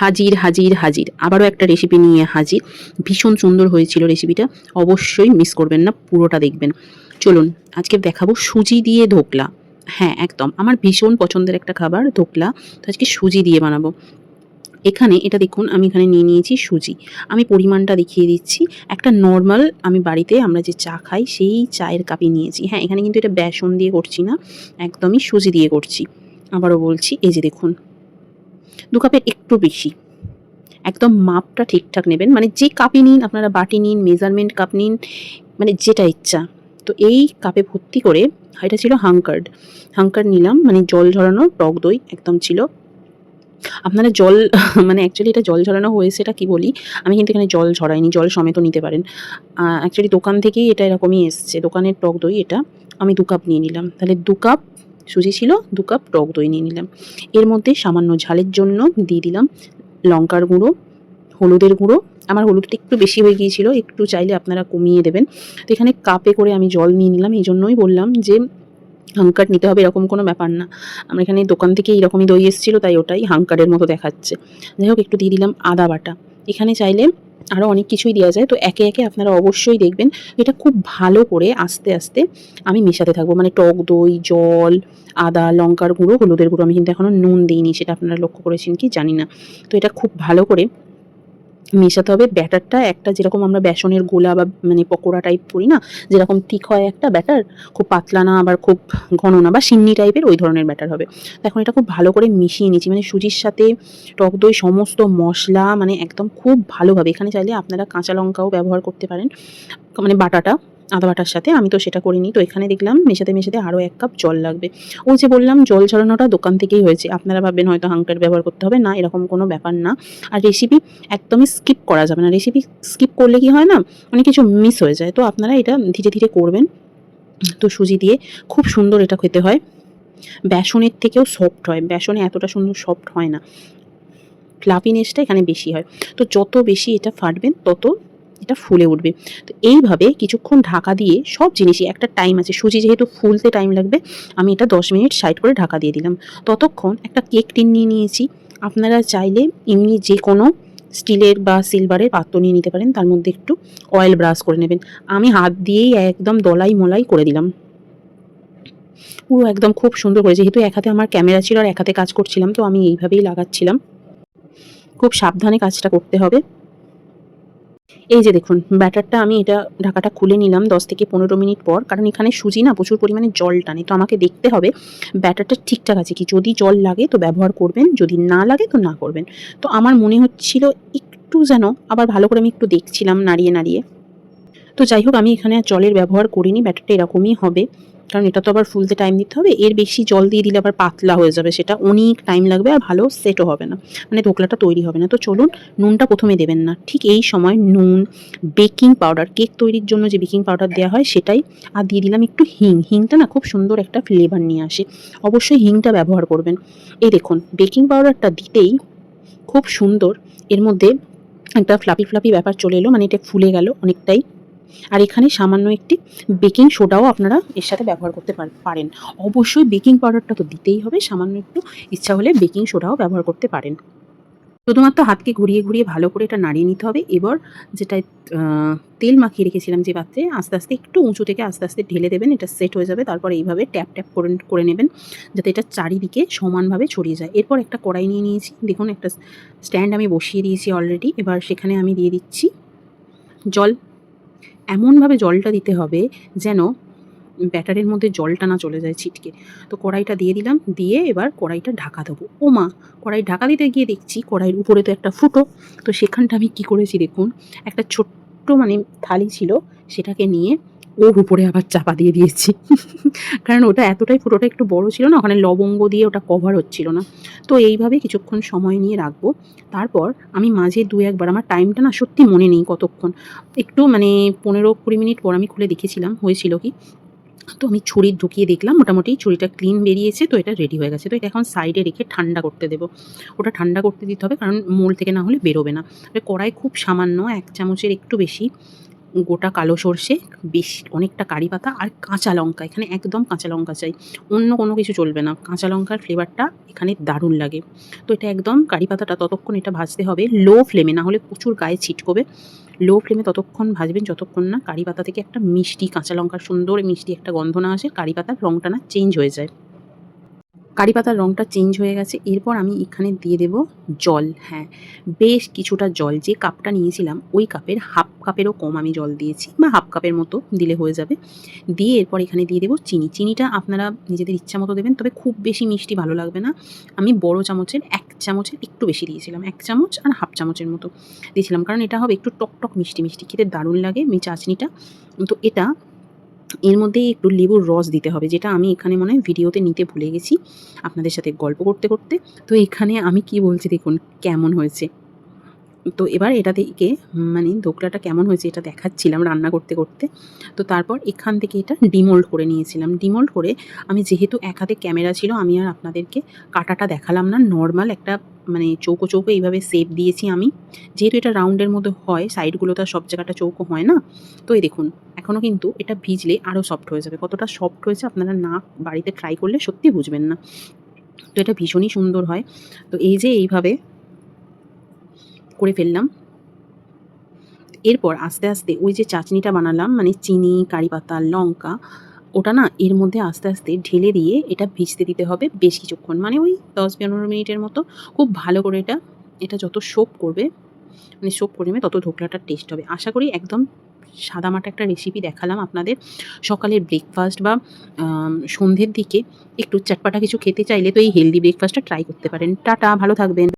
হাজির হাজির হাজির। আবারও একটা রেসিপি নিয়ে হাজির। ভীষণ সুন্দর হয়েছিল রেসিপিটা অবশ্যই মিস করবেন না, পুরোটা দেখবেন। চলুন, আজকে দেখাবো সুজি দিয়ে ধোকলা হ্যাঁ একদম। আমার ভীষণ পছন্দের একটা খাবার ধোকলা তো আজকে সুজি দিয়ে বানাবো। এখানে, এটা দেখুন, আমি এখানে নিয়ে নিয়েছি সুজি। আমি পরিমাণটা দেখিয়ে দিচ্ছি। একটা নর্মাল আমি বাড়িতে আমরা যে চা খাই, সেই চায়ের কাপে নিয়েছি। হ্যাঁ এখানে কিন্তু এটা বেসন দিয়ে করছি না। একদমই সুজি দিয়ে করছি। আবারও বলছি, এই যে দেখুন। দু কাপের একটু বেশি। একদম মাপটা ঠিকঠাক নেবেন। মানে যে কাপে নিন, আপনারা বাটি নিন মেজারমেন্ট কাপ নিন মানে যেটা ইচ্ছা। তো এই কাপে ভর্তি করে এটা ছিল হাঙ্কার্ড হাঙ্কার্ড নিলাম মানে জল ঝরানো টক দই একদম ছিল। আপনারা জল মানে অ্যাকচুয়ালি এটা জল ঝরানো হয়েছে এটা কি বলি? আমি কিন্তু এখানে জল ঝরাইনি, জল সমেত নিতে পারেন। অ্যাকচুয়ালি দোকান থেকেই এটা এরকমই এসছে, দোকানের টক দই এটা। আমি দু কাপ নিয়ে নিলাম। তাহলে দু কাপ সুজি ছিল, দু কাপ টক দই নিয়ে নিলাম। এর মধ্যে সামান্য ঝালের জন্য দিয়ে দিলাম লঙ্কার গুঁড়ো, হলুদের গুঁড়ো। আমার হলুদটা একটু বেশি হয়ে গিয়েছিল, একটু চাইলে আপনারা কমিয়ে দেবেন। তো এখানে কাপে করে আমি জল নিয়ে নিলাম, এই জন্যই বললাম যে হাঙ্কার নিতে হবে এরকম কোনো ব্যাপার না। আমার এখানে দোকান থেকে এরকমই দই এসেছিল, তাই ওটাই হাঙ্কারের মতো দেখাচ্ছে। যাই হোক, একটু দিয়ে দিলাম আদা বাটা। এখানে চাইলে আরও অনেক কিছুই দেওয়া যায়। তো একে একে আপনারা অবশ্যই দেখবেন এটা খুব ভালো করে আস্তে আস্তে আমি মেশাতে থাকব। মানে টক দই, জল, আদা, লঙ্কার গুঁড়ো, হলুদের গুঁড়ো আমি কিন্তু এখনও নুন দিইনি, সেটা আপনারা লক্ষ্য করেছেন কি জানি না। তো এটা খুব ভালো করে মেশাতে হবে। ব্যাটারটা একটা যেরকম আমরা বেসনের গোলা বা মানে পকোড়া টাইপ করি না, যেরকম ঠিক হয় একটা ব্যাটার, খুব পাতলা না আবার খুব ঘন না বা সিন্নি টাইপের ওই ধরনের ব্যাটার হবে। এখন এটা খুব ভালো করে মিশিয়ে নিচ্ছি মানে সুজির সাথে টক দই, সমস্ত মশলা মানে একদম খুব ভালোভাবে। এখানে চাইলে আপনারা কাঁচা লঙ্কাও ব্যবহার করতে পারেন মানে বাটাটা। আদা বাটার সাথে। আমি তো সেটা করিনি। তো এখানে দেখলাম মেশাতে মেশাতে আরও এক কাপ জল লাগবে। ওই যে বললাম জল ছড়ানোটা দোকান থেকেই হয়েছে। আপনারা ভাববেন হয়তো হাঙ্কার ব্যবহার করতে হবে। না, এরকম কোনো ব্যাপার না। আর রেসিপি একদমই স্কিপ করা যাবে না। রেসিপি স্কিপ করলে কি হয় না? অনেক কিছু মিস হয়ে যায়। তো আপনারা এটা ধীরে ধীরে করবেন। তো সুজি দিয়ে খুব সুন্দর এটা খেতে হয়। বেসনের থেকেও সফট হয়। বেসনে এতটা সুন্দর সফট হয় না। ফ্লাফিনেসটা এখানে বেশি হয়। তো যত বেশি এটা ফাটবেন তত এটা ফুলে উঠবে। তো এইভাবে কিছুক্ষণ ঢাকা দিয়ে সব জিনিসই, একটা টাইম আছে, সুজি যেহেতু ফুলতে টাইম লাগবে, আমি এটা দশ মিনিট সাইড করে ঢাকা দিয়ে দিলাম। ততক্ষণ একটা কেক টিন নিয়ে নিয়েছি। আপনারা চাইলে এমনি যে কোনো স্টিলের বা সিলভারের পাত্র নিয়ে নিতে পারেন, তার মধ্যে একটু অয়েল ব্রাশ করে নেবেন। আমি হাত দিয়েই একদম দলাই মলাই করে দিলাম। পুরো একদম খুব সুন্দর করে, যেহেতু এক হাতে আমার ক্যামেরা ছিল আর এক হাতে কাজ করছিলাম, তো আমি এইভাবেই লাগাচ্ছিলাম। খুব সাবধানে কাজটা করতে হবে। এই যে দেখুন, ব্যাটারটা আমি এটা ঢাকাটা খুলে নিলাম দশ থেকে পনেরো মিনিট পর, কারণ এখানে সুজি না, প্রচুর পরিমাণে জল টানে। তো আমাকে দেখতে হবে ব্যাটারটা ঠিকঠাক আছে কি? যদি জল লাগে তো ব্যবহার করবেন, যদি না লাগে তো না করবেন। তো আমার মনে হচ্ছিল একটু যেন আবার ভালো করে আমি একটু দেখছিলাম নাড়িয়ে নাড়িয়ে। তো যাই হোক, আমি এখানে জলের ব্যবহার করিনি, ব্যাটারটা এরকমই হবে। কারণ এটা তো আবার ফুলতে টাইম দিতে হবে, এর বেশি জল দিয়ে দিলে আবার পাতলা হয়ে যাবে, সেটা অনেক টাইম লাগবে আর ভালো সেটও হবে না। মানে ধোকলাটা তৈরি হবে না। তো চলুন নুনটা প্রথমে দেবেন না। ঠিক এই সময় নুন বেকিং পাউডার কেক তৈরির জন্য যে বেকিং পাউডার দেওয়া হয় সেটাই। আর দিয়ে দিলাম একটু হিং। হিংটা না খুব সুন্দর একটা ফ্লেভার নিয়ে আসে। অবশ্যই হিংটা ব্যবহার করবেন। এই দেখুন বেকিং পাউডারটা দিতেই খুব সুন্দর। এর মধ্যে একটা ফ্লাপি ফ্লাপি ব্যাপার চলে এলো মানে এটা ফুলে গেল অনেকটাই। আর এখানে সামান্য একটি বেকিং সোডাও আপনারা এর সাথে ব্যবহার করতে পার- পারেন। অবশ্যই বেকিং পাউডারটা তো দিতেই হবে, সামান্য একটু ইচ্ছা হলে বেকিং সোডাও ব্যবহার করতে পারেন। শুধুমাত্র হাতকে ঘুরিয়ে ঘুরিয়ে ভালো করে এটা নাড়িয়ে নিতে হবে। এবার যেটা তেল মাখিয়ে রেখেছিলাম যে পাত্রে, আস্তে আস্তে একটু উঁচু থেকে আস্তে আস্তে ঢেলে দেবেন, এটা সেট হয়ে যাবে, তারপর এইভাবে ট্যাপ ট্যাপ করে করে নেবেন, যাতে এটা চারিদিকে সমানভাবে ছড়িয়ে যায়। এরপর একটা কড়াই নিয়ে নিয়েছি। দেখুন একটা স্ট্যান্ড আমি বসিয়ে দিয়েছি অলরেডি। এবার সেখানে আমি দিয়ে দিচ্ছি জল। এমনভাবে জলটা দিতে হবে যেন ব্যাটারের মধ্যে জলটা না চলে যায় ছিটকে। তো কড়াইটা দিয়ে দিলাম, দিয়ে এবার কড়াইটা ঢাকা দেবো। ও মা, কড়াই ঢাকা দিতে গিয়ে দেখছি কড়াইয়ের উপরে তো একটা ফুটো। তো সেখানটা আমি কি করেছি দেখুন, একটা ছোট্ট মানে থালি ছিল, সেটাকে নিয়ে ওর উপরে আবার চাপা দিয়ে দিয়েছি। কারণ ওটা এতটাই ফুটোটা একটু বড় ছিল না, ওখানে লবঙ্গ দিয়ে ওটা কভার হচ্ছিল না। তো এইভাবে কিছুক্ষণ সময় নিয়ে রাখব। তারপর আমি মাঝে দু একবার, আমার টাইমটা না সত্যি মনে নেই কতক্ষণ। একটু মানে পনেরো কুড়ি মিনিট পর আমি খুলে দেখেছিলাম, হয়েছিল কি? তো আমি ছুরি ঢুকিয়ে দেখলাম, মোটামুটি ছুরিটা ক্লিন বেরিয়েছে, তো এটা রেডি হয়ে গেছে। তো এটা এখন সাইডে রেখে ঠান্ডা করতে দেবো। ওটা ঠান্ডা করতে দিতে হবে, কারণ মোল থেকে না হলে বেরোবে না। কড়াই খুব সামান্য, এক চামচের একটু বেশি। গোটা কালো সর্ষে, বেশ অনেকটা কারি পাতা আর কাঁচা লঙ্কা। এখানে একদম কাঁচা লঙ্কা চাই। অন্য কোনো কিছু চলবে না। কাঁচা লঙ্কার ফ্লেভারটা এখানে দারুণ লাগে। তো এটা একদম কারি পাতাটা ততক্ষণ এটা ভাজতে হবে লো ফ্লেমে না হলে প্রচুর গায়ে ছিটকবে। লো ফ্লেমে ততক্ষণ ভাজবেন, যতক্ষণ না কারি পাতা থেকে একটা মিষ্টি, কাঁচা লঙ্কার সুন্দর মিষ্টি একটা গন্ধ না আসে, কারি পাতার রঙটা না চেঞ্জ হয়ে যায়। কারি পাতার রঙটা চেঞ্জ হয়ে গেছে। এরপর আমি এখানে দিয়ে দেব জল। হ্যাঁ বেশ কিছুটা জল। যে কাপটা নিয়েছিলাম, ওই কাপের হাফ কাপেরও কম আমি জল দিয়েছি বা হাফ কাপের মতো দিলে হয়ে যাবে। দিয়ে এরপর এখানে দিয়ে দেবো চিনি। চিনিটা আপনারা নিজেদের ইচ্ছা মতো দেবেন, তবে খুব বেশি মিষ্টি ভালো লাগবে না। আমি বড় চামচের, এক চামচের একটু বেশি দিয়েছিলাম, এক চামচ আর হাফ চামচের মতো দিয়েছিলাম। কারণ এটা হবে একটু টক টক মিষ্টি মিষ্টি, খেতে দারুণ লাগে এই চাটনিটা। তো এটা এর মধ্যে একটু লেবুর রস দিতে হবে, যেটা আমি এখানে মনে হয় ভিডিওতে নিতে ভুলে গেছি। আপনাদের সাথে গল্প করতে করতে। তো এখানে আমি কি বলছি দেখুন, কেমন হয়েছে। তো এবার এটা থেকে মানে ধোকলাটা কেমন হয়েছে এটা দেখাচ্ছিলাম রান্না করতে করতে। তো তারপর এখান থেকে এটা ডিমোল্ড করে নিয়েছিলাম। ডিমোল্ড করে আমি যেহেতু এক হাতে ক্যামেরা ছিল, আমি আর আপনাদেরকে কাটাটা দেখালাম না। নর্মাল একটা মানে চৌকো চৌকো এইভাবে শেপ দিয়েছি আমি। যেহেতু এটা রাউন্ডের মধ্যে হয় সাইডগুলো তো সব জায়গাটা চৌকো হয় না। তো এই দেখুন এখনও কিন্তু এটা ভিজলে আরও সফট হয়ে যাবে। কতটা সফট হয়েছে আপনারা না বাড়িতে ট্রাই করলে সত্যি বুঝবেন না। তো এটা ভীষণই সুন্দর হয়। তো এই যে এইভাবে করে ফেললাম। এরপর আস্তে আস্তে ওই যে চাটনিটা বানালাম মানে চিনি, কারি পাতা, লঙ্কা, ওটা না এর মধ্যে আস্তে আস্তে ঢেলে দিয়ে এটা ভিজতে দিতে হবে বেশ কিছুক্ষণ। মানে ওই দশ পনেরো মিনিটের মতো খুব ভালো করে এটা এটা যত সোপ করবে মানে সোপ করে নেবে তত ধোকলাটার টেস্ট হবে। আশা করি একদম সাদামাটা একটা রেসিপি দেখালাম আপনাদের। সকালের ব্রেকফাস্ট বা সন্ধ্যের দিকে একটু চটপাটা কিছু খেতে চাইলে তো এই হেলদি ব্রেকফাস্টটা ট্রাই করতে পারেন। টাটা, ভালো থাকবেন।